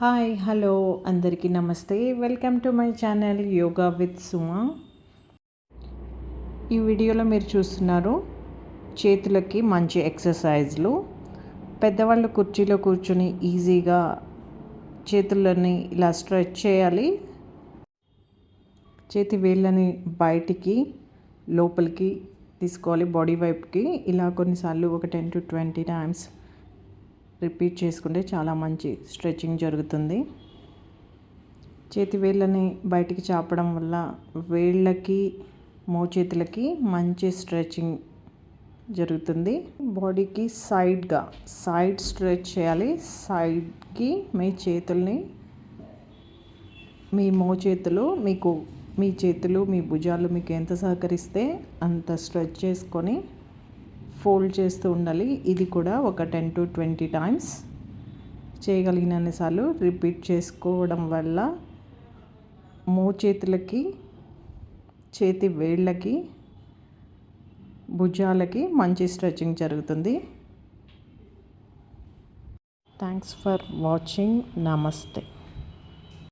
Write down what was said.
Hi hello అందరికీ నమస్తే. Welcome to my channel yoga with Suma. ఈ వీడియోలో మీరు చూస్తున్నారు చేతులకి మంచి ఎక్సర్సైజ్లు. పెద్దవాళ్ళు కుర్చీలో కూర్చొని ఈజీగా చేతులని ఇలా స్ట్రెచ్ చేయాలి. చేతి వేళ్ళని బయటికి లోపలికి తీసుకోవాలి బాడీ వైపుకి. ఇలా కొన్నిసార్లు ఒక ten to twenty times repeat చేసుకుంటే చాలా మంచి స్ట్రెచ్చింగ్ జరుగుతుంది. చేతి వేళ్ళని బయటికి చాపడం వల్ల వేళ్ళకి మోచేతులకి మంచి స్ట్రెచ్చింగ్ జరుగుతుంది. బాడీకి సైడ్గా సైడ్ స్ట్రెచ్ చేయాలి. సైడ్కి మీ చేతుల్ని మీ మోచేతులు మీకు మీ చేతులు మీ భుజాలు మీకు ఎంత సహకరిస్తే అంత స్ట్రెచ్ చేసుకొని ఫోల్డ్ చేస్తూ ఉండాలి. ఇది కూడా ఒక టెన్ టు ట్వంటీ టైమ్స్ చేయగలిగినన్నిసార్లు రిపీట్ చేసుకోవడం వల్ల మోచేతులకి చేతి వేళ్ళకి భుజాలకి మంచి స్ట్రెచింగ్ జరుగుతుంది. థ్యాంక్స్ ఫర్ వాచింగ్ నమస్తే